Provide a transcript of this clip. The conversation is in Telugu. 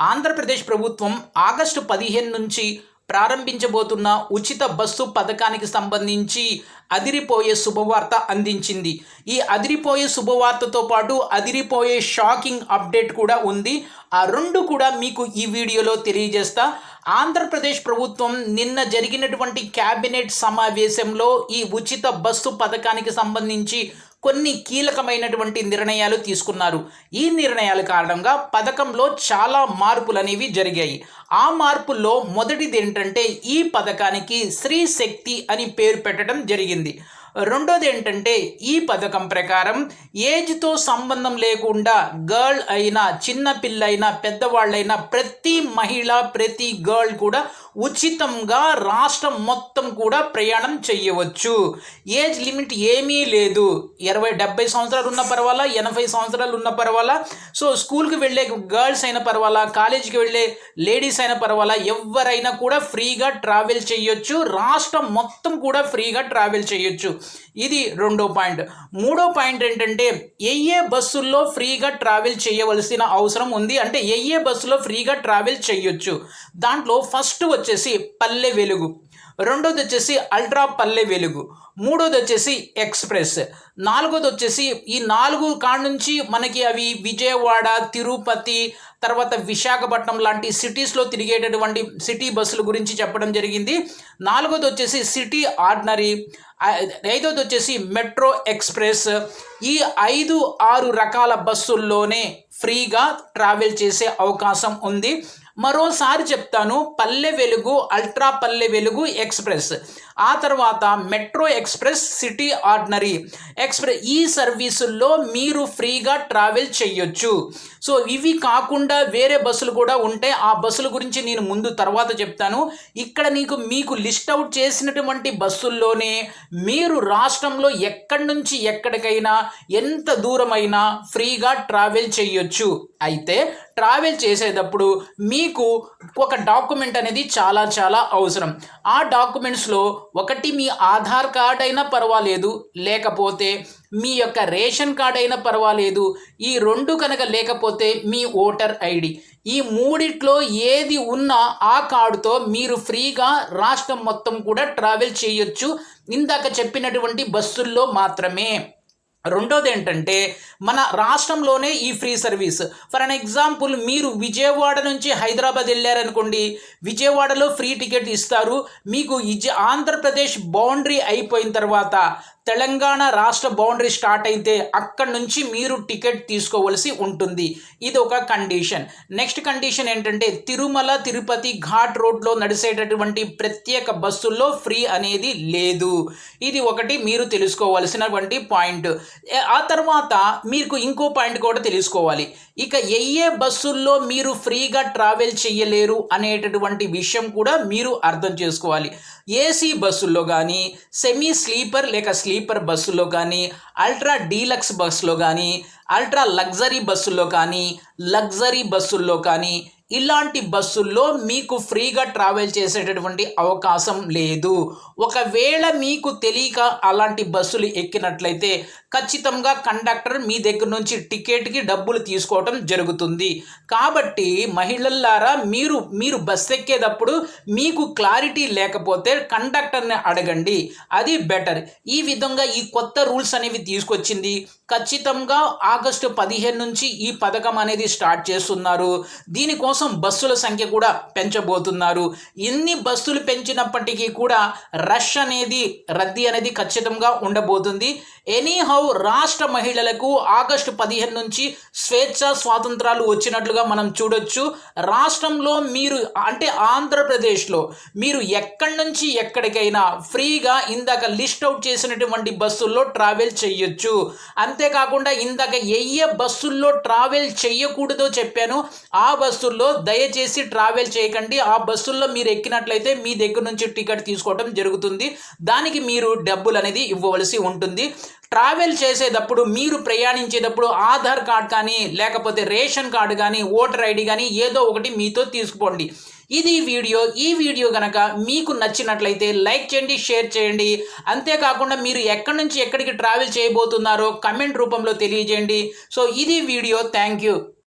ఆంధ్రప్రదేశ్ ప్రభుత్వం ఆగస్టు పదిహేను నుంచి ప్రారంభించబోతున్న ఉచిత బస్సు పథకానికి సంబంధించి అదిరిపోయే శుభవార్త అందించింది. ఈ అదిరిపోయే శుభవార్తతో పాటు అదిరిపోయే షాకింగ్ అప్డేట్ కూడా ఉంది. ఆ రెండు కూడా మీకు ఈ వీడియోలో తెలియజేస్తా. ఆంధ్రప్రదేశ్ ప్రభుత్వం నిన్న జరిగినటువంటి క్యాబినెట్ సమావేశంలో ఈ ఉచిత బస్సు పథకానికి సంబంధించి కొన్ని కీలకమైనటువంటి నిర్ణయాలు తీసుకున్నారు. ఈ నిర్ణయాల కారణంగా పథకంలో చాలా మార్పులు అనేవి జరిగాయి. ఆ మార్పుల్లో మొదటిది ఏంటంటే ఈ పథకానికి స్త్రీ శక్తి అని పేరు పెట్టడం జరిగింది. రెండోది ఏంటంటే ఈ పథకం ప్రకారం ఏజ్తో సంబంధం లేకుండా గర్ల్ అయినా చిన్న పిల్లైనా పెద్దవాళ్ళైనా ప్రతి మహిళ ప్రతి గర్ల్ కూడా ఉచితంగా రాష్ట్రం మొత్తం కూడా ప్రయాణం చేయవచ్చు. ఏజ్ లిమిట్ ఏమీ లేదు. ఇరవై డెబ్బై సంవత్సరాలు ఉన్న పర్వాలా ఎనభై సంవత్సరాలు ఉన్న పర్వాలా సో స్కూల్కి వెళ్ళే గర్ల్స్ అయినా పర్వాలా కాలేజీకి వెళ్ళే లేడీస్ అయినా పర్వాలా ఎవరైనా కూడా ఫ్రీగా ట్రావెల్ చేయొచ్చు. రాష్ట్రం మొత్తం కూడా ఫ్రీగా ట్రావెల్ చేయొచ్చు. ఇది రెండో పాయింట్. మూడో పాయింట్ ఏంటంటే ఏ ఏ బస్సుల్లో ఫ్రీగా ట్రావెల్ చేయవలసిన అవసరం ఉంది? అంటే ఏ ఏ బస్సులో ఫ్రీగా ట్రావెల్ చేయొచ్చు? దాంట్లో ఫస్ట్ వచ్చేసి పల్లె వెలుగు. రెండోది వచ్చేసి అల్ట్రా పల్లె వెలుగు. మూడోది వచ్చేసి ఎక్స్ప్రెస్. నాలుగోది వచ్చేసి ఈ నాలుగు కాడ నుంచి మనకి అవి విజయవాడ తిరుపతి తర్వాత విశాఖపట్నం లాంటి సిటీస్లో తిరిగేటటువంటి సిటీ బస్సుల గురించి చెప్పడం జరిగింది. నాలుగోది వచ్చేసి సిటీ ఆర్డినరీ ఐదోది వచ్చేసి మెట్రో ఎక్స్ప్రెస్ ఈ ఐదు ఆరు రకాల బస్సుల్లోనే ఫ్రీగా ట్రావెల్ చేసే అవకాశం ఉంది. మరోసారి చెప్తాను పల్లె వెలుగు అల్ట్రా పల్లె వెలుగు ఎక్స్ప్రెస్. ఆ తర్వాత metro express city ordinary. Express ఈ సర్వీసుల్లో మీరు ఫ్రీగా ట్రావెల్ చేయొచ్చు సో ఇవి కాకుండా వేరే బస్సులు కూడా ఉంటే ఆ బస్సుల గురించి నేను ముందు తర్వాత చెప్తాను. ఇక్కడ నీకు మీకు లిస్ట్ అవుట్ చేసినటువంటి బస్సుల్లోనే మీరు రాష్ట్రంలో ఎక్కడి నుంచి ఎక్కడికైనా ఎంత దూరమైనా ఫ్రీగా ట్రావెల్ చేయొచ్చు అయితే ట్రావెల్ చేసేటప్పుడు మీకు ఒక డాక్యుమెంట్ అనేది చాలా చాలా అవసరం. ఆ డాక్యుమెంట్స్లో ఒకటి మీ ఆధార్ కార్డ్ అయినా పర్వాలేదు లేకపోతే మీ యొక్క రేషన్ కార్డ్ అయినా పర్వాలేదు ఈ రెండు కనుక లేకపోతే మీ ఓటర్ ఐడి. ఈ మూడిట్లో ఏది ఉన్నా ఆ కార్డుతో మీరు ఫ్రీగా రాష్ట్రం మొత్తం కూడా ట్రావెల్ చేయొచ్చు. ఇందాక చెప్పినటువంటి బస్సుల్లో మాత్రమే. రెండోది ఏంటంటే మన రాష్ట్రంలోనే ఈ free service. For an example మీరు విజయవాడ నుంచి హైదరాబాద్ వెళ్ళారనుకోండి విజయవాడలో ఫ్రీ టికెట్ ఇస్తారు మీకు ఇజ ఆంధ్రప్రదేశ్ బౌండరీ అయిపోయిన తర్వాత తెలంగాణ రాష్ట్ర బౌండరీ స్టార్ట్ అయితే అక్కడి నుంచి మీరు టికెట్ తీసుకోవలసి ఉంటుంది. ఇది ఒక కండిషన్. నెక్స్ట్ కండిషన్ ఏంటంటే తిరుమల తిరుపతి ఘాట్ రోడ్లో నడిచేటటువంటి ప్రత్యేక బస్సుల్లో ఫ్రీ అనేది లేదు. ఇది ఒకటి మీరు తెలుసుకోవాల్సినటువంటి పాయింట్. ఆ తర్వాత మీకు ఇంకో పాయింట్ కూడా తెలుసుకోవాలి. ఇక ఏ ఏ బస్సుల్లో మీరు ఫ్రీగా ట్రావెల్ చేయలేరు అనేటటువంటి విషయం కూడా మీరు అర్థం చేసుకోవాలి. ఏసీ బస్సుల్లో కానీ సెమీ స్లీపర్ లేక స్లీపర్ బస్సులో కానీ అల్ట్రా డీలక్స్ బస్సులో కానీ అల్ట్రా లగ్జరీ బస్సుల్లో కానీ లగ్జరీ బస్సుల్లో కానీ ఇలాంటి బస్సుల్లో మీకు ఫ్రీగా ట్రావెల్ చేసేటటువంటి అవకాశం లేదు. ఒకవేళ మీకు తెలియక అలాంటి బస్సులు ఎక్కినట్లయితే ఖచ్చితంగా కండక్టర్ మీ దగ్గర నుంచి టికెట్కి డబ్బులు తీసుకోవడం జరుగుతుంది. కాబట్టి మహిళల్లారా మీరు మీరు బస్ ఎక్కేటప్పుడు మీకు క్లారిటీ లేకపోతే కండక్టర్ని అడగండి. అది బెటర్. ఈ విధంగా ఈ కొత్త రూల్స్ అనేవి తీసుకొచ్చింది. ఖచ్చితంగా ఆగస్టు పదిహేను నుంచి ఈ పథకం అనేది స్టార్ట్ చేస్తున్నారు. దీనికోసం బస్సుల సంఖ్య కూడా పెంచబోతున్నారు. ఎన్ని బస్సులు పెంచినప్పటికీ కూడా రష్ అనేది రద్దీ అనేది ఖచ్చితంగా ఉండబోతుంది. ఎనీహౌ రాష్ట్ర మహిళలకు ఆగస్టు పదిహేను నుంచి స్వేచ్ఛ స్వాతంత్రాలు వచ్చినట్లుగా మనం చూడొచ్చు. రాష్ట్రంలో మీరు అంటే ఆంధ్రప్రదేశ్లో మీరు ఎక్కడి నుంచి ఎక్కడికైనా ఫ్రీగా ఇందాక లిస్ట్ అవుట్ చేసినటువంటి బస్సుల్లో ట్రావెల్ చేయొచ్చు. అంతేకాకుండా ఇందాక ఏ ఏ బస్సుల్లో ట్రావెల్ చేయకూడదో చెప్పాను. ఆ బస్సుల్లో దయచేసి ట్రావెల్ చేయకండి. ఆ బస్సుల్లో మీరు ఎక్కినట్లయితే మీ దగ్గర నుంచి టికెట్ తీసుకోవడం జరుగుతుంది. దానికి మీరు డబ్బులు అనేది ఇవ్వవలసి ఉంటుంది. ట్రావెల్ చేసేటప్పుడు మీరు ప్రయాణించేటప్పుడు ఆధార్ కార్డ్ కానీ లేకపోతే రేషన్ కార్డు కానీ ఓటర్ ఐడి కానీ ఏదో ఒకటి మీతో తీసుకోండి. ఇది వీడియో. ఈ వీడియో కనుక మీకు నచ్చినట్లయితే లైక్ చేయండి షేర్ చేయండి. అంతేకాకుండా మీరు ఎక్కడి నుంచి ఎక్కడికి ట్రావెల్ చేయబోతున్నారో కమెంట్ రూపంలో తెలియజేయండి. సో ఇది వీడియో. Thank you.